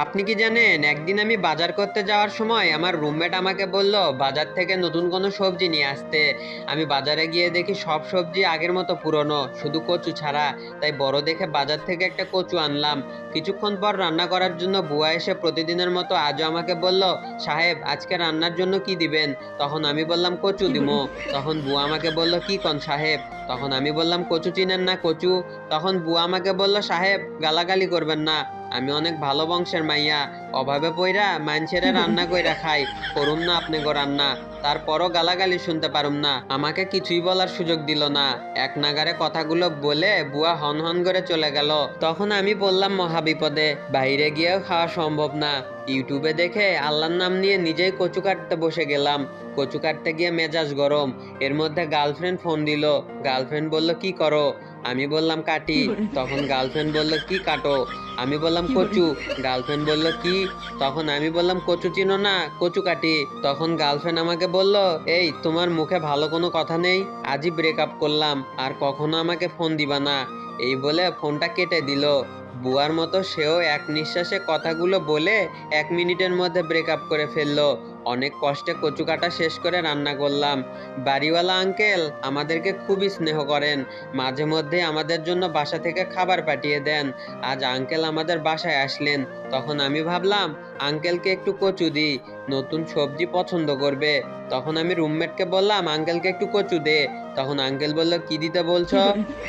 আপনি কি জানেন, একদিন আমি বাজার করতে যাওয়ার সময় আমার রুমমেট আমাকে বলল, বাজার থেকে নতুন কোনো সবজি নিয়ে আসতে। আমি বাজারে গিয়ে দেখি সব সবজি আগের মতো পুরনো, শুধু কচু ছাড়া। তাই বড় দেখে বাজার থেকে একটা কচু আনলাম। কিছুক্ষণ পর রান্না করার জন্য বুয়া এসে প্রতিদিনের মতো আজও আমাকে বলল, সাহেব, আজকে রান্নার জন্য কি দিবেন? তখন আমি বললাম, কচু দিমো। তখন বুয়া আমাকে বলল, কি কন সাহেব? তখন আমি বললাম, কচু চিনেন না কচু? তখন বুয়া আমাকে বলল, সাহেব, গালাগালি করবেন না। আমি অনেক ভালো বংশের মাইয়া। অভাবে পইরা মানছেরে রান্না কইরা খাই। করুম না আপনি গো রান্না। তারপরও গালাগালি শুনতে পারুম না। আমাকে কিছুই বলার সুযোগ দিল না। এক নাগারে কথাগুলো বলে বুয়া হন হন করে চলে গেল। তখন আমি বললাম মহাবিপদে, বাইরে গিয়েও খাওয়া সম্ভব না। ইউটিউবে দেখে আল্লাহর নাম নিয়ে নিজেই কচু কাটতে বসে গেলাম। কচু কাটতে গিয়ে মেজাজ গরম। এর মধ্যে গার্লফ্রেন্ড ফোন দিল। গার্লফ্রেন্ড বলল, কি করো? আমি বললাম কাটি। তখন গার্লফ্রেন্ড বলল কি কাটো? আমি বললাম কচু। গার্লফ্রেন্ড বলল কি? তখন আমি বললাম কচু চিনো না কচু কাটি। তখন গার্লফ্রেন্ড আমাকে বলল এই তোমার মুখে ভালো কোনো কথা নেই? আজই ব্রেকআপ করলাম আর কখনো আমাকে ফোন দিবা না। এই বলে ফোনটা কেটে দিল। বুয়ার মতো সেও এক নিঃশ্বাসে কথাগুলো বলে এক মিনিটের মধ্যে ব্রেকআপ করে ফেলল। অনেক কষ্টে কচু কাটা শেষ করে রান্না করলাম। বাড়িওয়ালা আঙ্কেল আমাদেরকে খুবই স্নেহ করেন। মাঝে মধ্যে আমাদের জন্য বাসা থেকে খাবার পাঠিয়ে দেন। আজ আঙ্কেল আমাদের বাসায় আসলেন। তখন আমি ভাবলাম, আঙ্কেলকে একটু কচু দিই। নতুন সবজি পছন্দ করবে। তখন আমি রুমমেটকে বললাম, আঙ্কেলকে একটু কচু দে। তখন আঙ্কেল বলল, কি দিতে বলছো?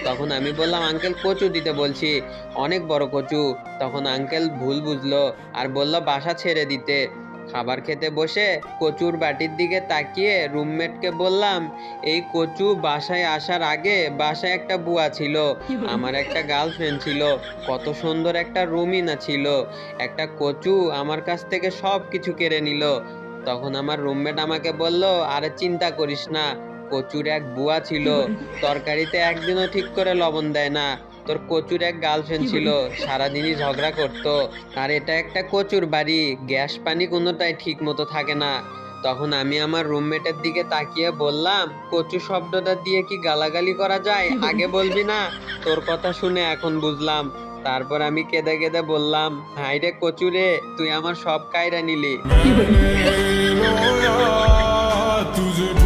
তখন আমি বললাম, আঙ্কেল, কচু দিতে বলছি। অনেক বড় কচু। তখন আঙ্কেল ভুল বুঝলো আর বলল, বাসা ছেড়ে দিতে। খাবার খেতে বসে কচুর বাটির দিকে তাকিয়ে রুমমেটকে বললাম, এই কচু বাসায় আসার আগে বাসায় একটা বুয়া ছিল। আমার একটা গার্লফ্রেন্ড ছিল। কত সুন্দর একটা রুমিনা ছিল। একটা কচু আমার কাছ থেকে সব কিছু কেড়ে নিল। তখন আমার রুমমেট আমাকে বলল, আরে চিন্তা করিস না, কচুর এক বুয়া ছিল। তরকারিতে একদিনও ঠিক করে লবণ দেয় না। তোর কচুর এক গার্লফ্রেন্ড ছিল সারাদিনই ঝগড়া করতো আর এটা একটা কচুর বাড়ি গ্যাস পানি কোনোটাই ঠিক মতো থাকে না তখন আমি আমার রুমমেটের দিকে তাকিয়ে বললাম কচু শব্দটা দিয়ে কি গালাগালি করা যায় আগে বলবি না তোর কথা শুনে এখন বুঝলাম তারপর আমি কেঁদে কেঁদে বললাম হাই রে কচু রে তুই আমার সব কায়রা নিলি Oh.